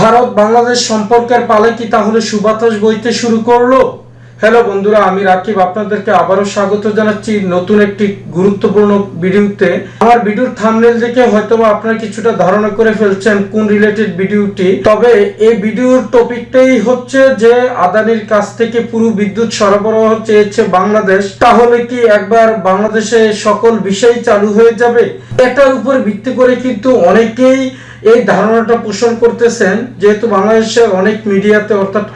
ভারত বাংলাদেশ সম্পর্কের পালে কি তাহলে সুবাতাস বইতে শুরু করল? হ্যালো বন্ধুরা, আমি রাকিব, আপনাদেরকে আবারও স্বাগত জানাচ্ছি নতুন একটি গুরুত্বপূর্ণ ভিডিওতে। আমার ভিডিওর থাম্বনেল দেখে হয়তোবা আপনারা কিছুটা ধারণা করে ফেলছেন কোন রিলেটেড ভিডিওটি। তবে এই ভিডিওর টপিকটাই হচ্ছে যে আদানির কাছ থেকে পুরো বিদ্যুৎ সরবরাহ চেয়েছে বাংলাদেশ। তাহলে কি একবার বাংলাদেশে সকল বিষয় চালু হয়ে যাবে? এটার উপর ভিত্তি করে কিন্তু অনেকেই এই ধারণাটা পোষণ করতেছেন যেহেতু বাংলাদেশের অনেক মিডিয়াতে অর্থাৎ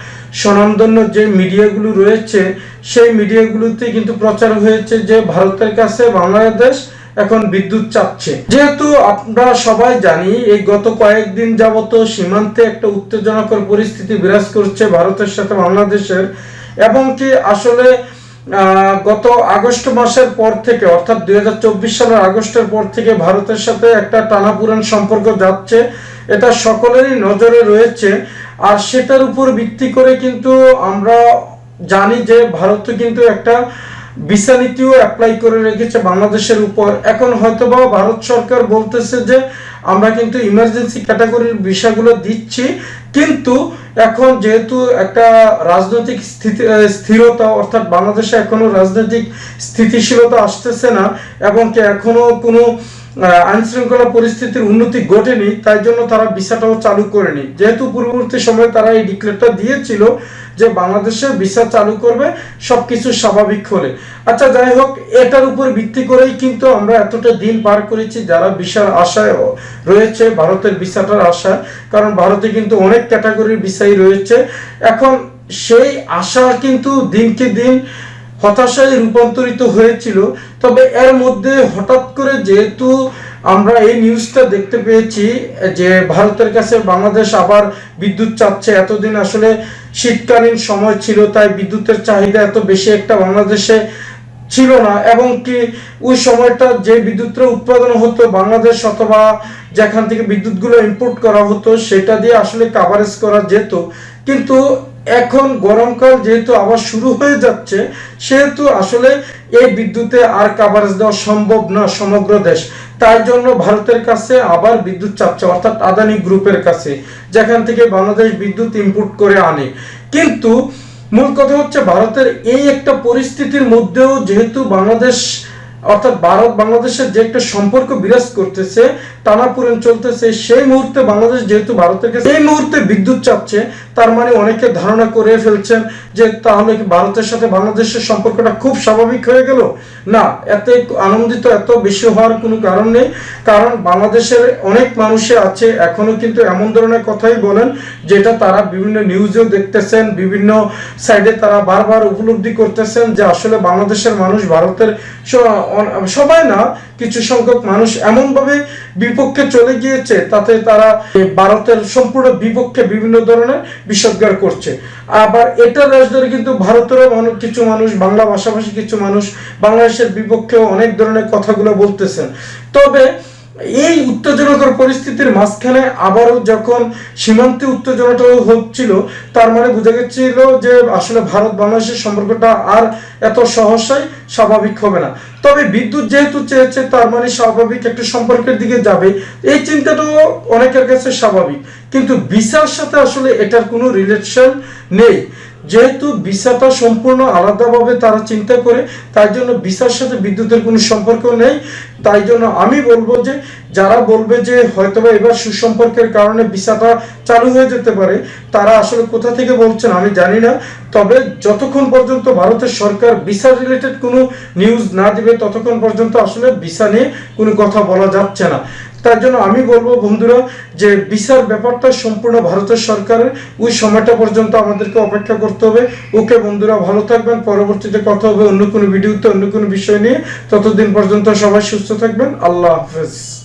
স্বনামধন্য যে মিডিয়াগুলো রয়েছে, সেই মিডিয়াগুলোতে কিন্তু প্রচার হয়েছে যে ভারতের কাছে বাংলাদেশ এখন বিদ্যুৎ চাচ্ছে যেহেতু আমরা সবাই জানি, এই গত কয়েকদিন যাবত সীমান্তে একটা উত্তেজনাকর পরিস্থিতি বিরাজ করছে ভারতের সাথে বাংলাদেশের, এবং কি আসলে গত আগস্ট মাসের পর থেকে, অর্থাৎ দুই সালের আগস্টের পর থেকে ভারতের সাথে একটা টানাপুরান সম্পর্ক যাচ্ছে। এটা সকলেরই নজরে রয়েছে। আর সেটার উপর ভিত্তি করে কিন্তু আমরা জানি যে ভারত কিন্তু একটা ভিসা নীতিও অ্যাপ্লাই করে রেখেছে বাংলাদেশের উপর। এখন হয়তোবা ভারত সরকার বলতেছে যে আমরা কিন্তু ইমার্জেন্সি ক্যাটাগরির বিষয়গুলো দিচ্ছি। কিন্তু এখন যেহেতু একটা রাজনৈতিক স্থিরতা, অর্থাৎ বাংলাদেশে এখনও রাজনৈতিক স্থিতিশীলতা আসতেছে না, এবং এখনও কোনো আইন শৃঙ্খলা পরিস্থিতির উন্নতি ঘটেনি, তাই জন্য তারা ভিসাটাও চালু করেনি। যেহেতু পূর্ববর্তী সময়ে তারা এই ডিক্লেয়ারটা দিয়েছিল যে বাংলাদেশে ভিসা চালু করবে, সবকিছু স্বাভাবিক হলে। আচ্ছা যাই হোক, এটার উপর ভিত্তি করেই কিন্তু আমরা এতটা দিন পার করেছি যারা ভিসার আশায় রয়েছে, ভারতের ভিসাটার আশায়, কারণ ভারতে কিন্তু অনেক ক্যাটাগরির ভিসাই রয়েছে। এখন সেই আশা কিন্তু দিনকে দিন হতাশায় রূপান্তরিত হয়েছিল। তবে এর মধ্যে হঠাৎ করে যেহেতু আমরা এই নিউজটা দেখতে পেয়েছি, যে ভারতের কাছে বাংলাদেশ আবার বিদ্যুৎ চাচ্ছে এতদিন আসলে শীতকালীন সময় ছিল, তাই বিদ্যুতের চাহিদা এত বেশি, একটা বাংলাদেশে ছিল না, এবং কি ওই সময়টা যে বিদ্যুৎটা উৎপাদন হতো বাংলাদেশ অথবা যেখান থেকে বিদ্যুৎগুলো ইম্পোর্ট করা হতো, সেটা দিয়ে আসলে কাভারেজ করা যেত। কিন্তু এখন গরমকাল যেহেতু আবার শুরু হয়ে যাচ্ছে, সেহেতু আসলে এই বিদ্যুতে আর কাভারেজ দেওয়া সম্ভব না সমগ্র দেশ। তাই জন্য ভারতের কাছে আবার বিদ্যুৎ চাচ্ছে অর্থাৎ আদানি গ্রুপের কাছে, যেখান থেকে বাংলাদেশ বিদ্যুৎ ইম্পোর্ট করে আনে। কিন্তু মূল কথা হচ্ছে ভারতের এই একটা পরিস্থিতির মধ্যেও যেহেতু বাংলাদেশ, অর্থাৎ ভারত বাংলাদেশের যে একটা সম্পর্ক বিরাজ করতেছে টানাপুরন চলতেছে, সেই মুহূর্তে বাংলাদেশ যেহেতু ভারতের কাছে এই মুহূর্তে বিদ্যুৎ চাচ্ছে তার মানে অনেকে ধারণা করে ফেলছেন যে তাহলে কি ভারতের সাথে বাংলাদেশের সম্পর্কটা খুব স্বাভাবিক হয়ে গেল? না, এতে আনন্দিত এত বেশি হওয়ার কোনো কারণ নেই, কারণ বাংলাদেশের অনেক মানুষে আছে, এখনও কিন্তু এমন ধরনের কথাই বলেন যেটা তারা বিভিন্ন নিউজেও দেখতেছেন, বিভিন্ন সাইডে তারা বারবার উপলব্ধি করতেছেন যে আসলে বাংলাদেশের মানুষ ভারতের সবাই না, কিছু সংখ্যক মানুষ এমনভাবে বিপক্ষে চলে গিয়েছে, তাতে তারা ভারতের সম্পূর্ণ বিপক্ষে বিভিন্ন ধরনের বিষোদ্গার করছে। আবার এটা রাজ ধরে কিন্তু ভারতেরও অনেক কিছু মানুষ, বাংলা ভাষাভাষী কিছু মানুষ বাংলাদেশের বিপক্ষেও অনেক ধরনের কথাগুলো বলতেছেন। তবে এই উত্তেজনাকর পরিস্থিতির মাঝখানে আবারও যখন সীমান্তে উত্তেজনাটা হচ্ছিল, তার মানে বোঝা গেছিল যে আসলে ভারত বাংলাদেশের সম্পর্কটা আর এত সহসাই স্বাভাবিক হবে না। তবে বিদ্যুৎ যেহেতু চেয়েছে, তার মানে স্বাভাবিক একটা সম্পর্কের দিকে যাবে। এই চিন্তাটাও অনেকের কাছে স্বাভাবিক। কিন্তু ভিসার সাথে আসলে এটার কোনো রিলেশন নেই। যেহেতু ভিসাটা সম্পূর্ণ আলাদাভাবে তারা চিন্তা করে, তাই জন্য ভিসার সাথে বিদ্যুতের কোনো সম্পর্ক নেই। তাই জন্য আমি বলব যে যারা বলবে যে হয়তোবা এবার সুসম্পর্কের কারণে ভিসাটা চালু হয়ে যেতে পারে, তারা আসলে কোথা থেকে বলছেন আমি জানি না। তবে যতক্ষণ পর্যন্ত ভারতের সরকার ভিসা রিলেটেড কোনো নিউজ না দিবে, ততক্ষণ পর্যন্ত আসলে ভিসা নিয়ে কোনো কথা বলা যাচ্ছে না। তার জন্য আমি বলব বন্ধুরা যে ভিসার ব্যাপারটা সম্পূর্ণ ভারতের সরকারের। ওই সময়টা পর্যন্ত আমাদেরকে অপেক্ষা করতে হবে। ওকে বন্ধুরা, ভালো থাকবেন। পরবর্তীতে কথা হবে অন্য কোনো ভিডিওতে, অন্য কোনো বিষয় নিয়ে। ততদিন পর্যন্ত সবাই সুস্থ থাকবেন। আল্লাহ হাফেজ।